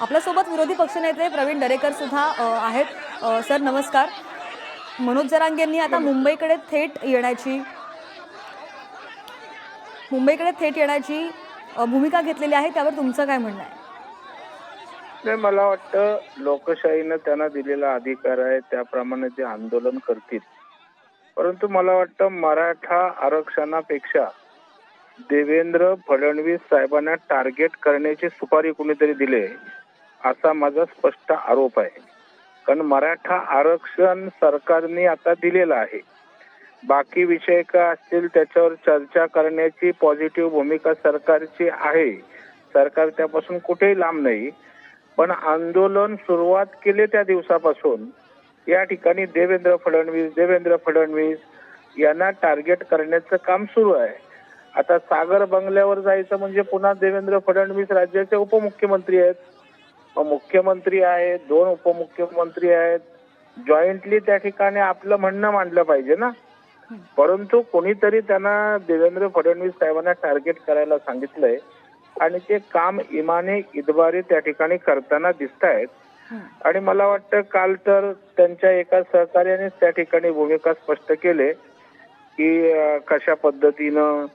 आपल्यासोबत विरोधी पक्षनेते प्रवीण दरेकर सुद्धा आहेत. सर नमस्कार. मनोज जरांगेंनी आता मुंबईकडे थेट येण्याची मुंबईकडे थेट येण्याची भूमिका घेतलेली आहे. त्यावर तुमचं काय म्हणणं आहे? नाही मला वाटतं लोकशाहीनं त्यांना दिलेला अधिकार आहे त्याप्रमाणे ते आंदोलन करतील. परंतु मला वाटतं मराठा आरक्षणापेक्षा देवेंद्र फडणवीस साहेबांना टार्गेट करण्याची सुपारी कुणीतरी दिले असा माझा स्पष्ट आरोप आहे. कारण मराठा आरक्षण सरकारने आता दिलेलं आहे. बाकी विषय का असतील त्याच्यावर चर्चा करण्याची पॉझिटिव्ह भूमिका सरकारची आहे. सरकार त्यापासून कुठेही लांब नाही. पण आंदोलन सुरुवात केले त्या दिवसापासून या ठिकाणी देवेंद्र फडणवीस देवेंद्र फडणवीस यांना टार्गेट करण्याचं काम सुरू आहे. आता सागर बंगल्यावर जायचं म्हणजे पुन्हा देवेंद्र फडणवीस राज्याचे उपमुख्यमंत्री आहेत. मुख्यमंत्री आहेत दोन उपमुख्यमंत्री आहेत. जॉईंटली त्या ठिकाणी आपलं म्हणणं मांडलं पाहिजे ना. परंतु कोणीतरी त्यांना देवेंद्र फडणवीस साहेबांना टार्गेट करायला सांगितलंय. आणि ते काम इमाने इतबारे त्या ठिकाणी करताना दिसत आहेत आणि मला वाटतं काल तर त्यांच्या एका सहकार्याने त्या ठिकाणी भूमिका स्पष्ट केले की कशा पद्धतीनं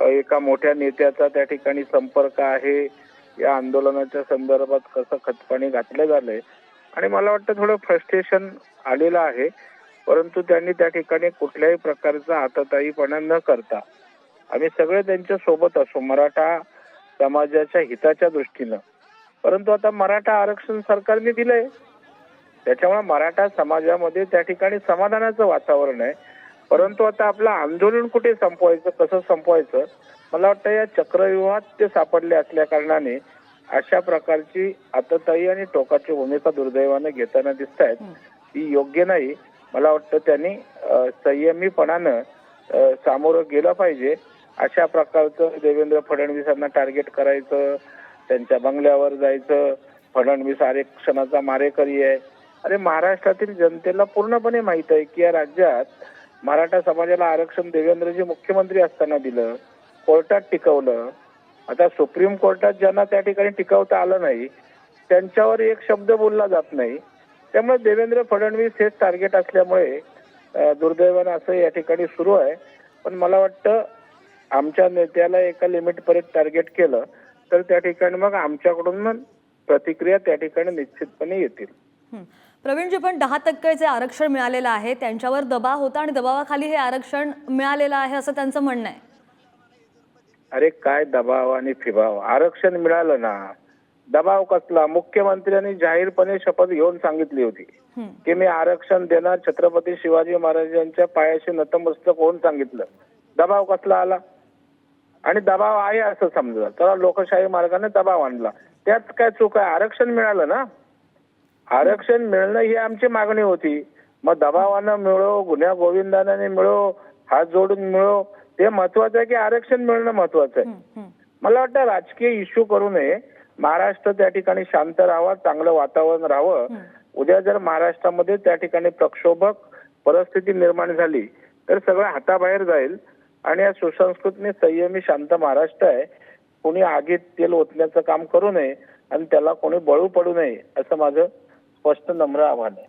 एका मोठ्या नेत्याचा त्या ठिकाणी संपर्क आहे. या आंदोलनाच्या संदर्भात कसं खतपाणी घातलं झालंय आणि मला वाटतं थोडं फ्रस्ट्रेशन आलेलं आहे. परंतु त्यांनी त्या ठिकाणी कुठल्याही प्रकारचा हाताताईपणा न करता आम्ही सगळे त्यांच्यासोबत असो मराठा समाजाच्या हिताच्या दृष्टीनं. परंतु आता मराठा आरक्षण सरकारने दिलंय. त्याच्यामुळे मराठा समाजामध्ये त्या ठिकाणी समाधानाचं वातावरण आहे. परंतु आता आपलं आंदोलन कुठे संपवायचं कसं संपवायचं? मला वाटतं या चक्रव्यूहात ते सापडले असल्या कारणाने अशा प्रकारची आतताई आणि टोकाची भूमिका दुर्दैवानं घेताना दिसत आहेत ती योग्य नाही. मला वाटतं त्यांनी संयमीपणानं सामोरं गेलं पाहिजे. अशा प्रकारचं देवेंद्र फडणवीसांना टार्गेट करायचं त्यांच्या बंगल्यावर जायचं फडणवीस आरक्षणाचा मारेकरी आहे. अरे महाराष्ट्रातील जनतेला पूर्णपणे माहीत आहे की या राज्यात मराठा समाजाला आरक्षण देवेंद्रजी मुख्यमंत्री असताना दिलं कोर्टात टिकवलं. आता सुप्रीम कोर्टात ज्यांना त्या ठिकाणी टिकवता आलं नाही त्यांच्यावर एक शब्द बोलला जात नाही. त्यामुळे देवेंद्र फडणवीस हेच टार्गेट असल्यामुळे दुर्दैवानं असं या ठिकाणी सुरू आहे. पण मला वाटतं आमच्या नेत्याला एका लिमिटपर्यंत टार्गेट केलं तर त्या ठिकाणी मग आमच्याकडून प्रतिक्रिया त्या ठिकाणी निश्चितपणे येतील. प्रवीणजी पण दहा टक्के जे आरक्षण मिळालेलं आहे त्यांच्यावर दबाव होता आणि दबावाखाली हे आरक्षण मिळालेलं आहे असं त्यांचं म्हणणं आहे. अरे काय दबाव आणि फिबाव? आरक्षण मिळालं ना. दबाव कसला? मुख्यमंत्र्यांनी जाहीरपणे शपथ घेऊन सांगितली होती. की मी आरक्षण देणार छत्रपती शिवाजी महाराजांच्या पायाशी नतमस्तक होऊन सांगितलं. दबाव कसला आला? आणि दबाव आहे असं समजा तर लोकशाही मार्गाने दबाव आणला. त्यात काय चूक आहे? आरक्षण मिळालं ना. आरक्षण मिळणं ही आमची मागणी होती. मग दबावानं मिळो गुन्ह्या गोविंदाने मिळो हात जोडून मिळो ते महत्वाचं आहे की आरक्षण मिळणं महत्वाचं आहे. मला वाटतं राजकीय इश्यू करू नये. महाराष्ट्र त्या ठिकाणी शांत राहावं चांगलं वातावरण राहावं. उद्या जर महाराष्ट्रामध्ये त्या ठिकाणी प्रक्षोभक परिस्थिती निर्माण झाली तर सगळं हाताबाहेर जाईल आणि या सुसंस्कृतने संयमी शांत महाराष्ट्र आहे. कोणी आगीत तेल ओतण्याचं काम करू नये आणि त्याला कोणी बळू पडू नये असं माझं स्पष्ट नम्र आव्हान आहे.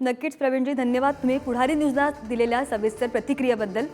नक्कीच प्रवीणजी धन्यवाद. तुम्ही पुढारी न्यूजला दिलेल्या सविस्तर प्रतिक्रियेबद्दल.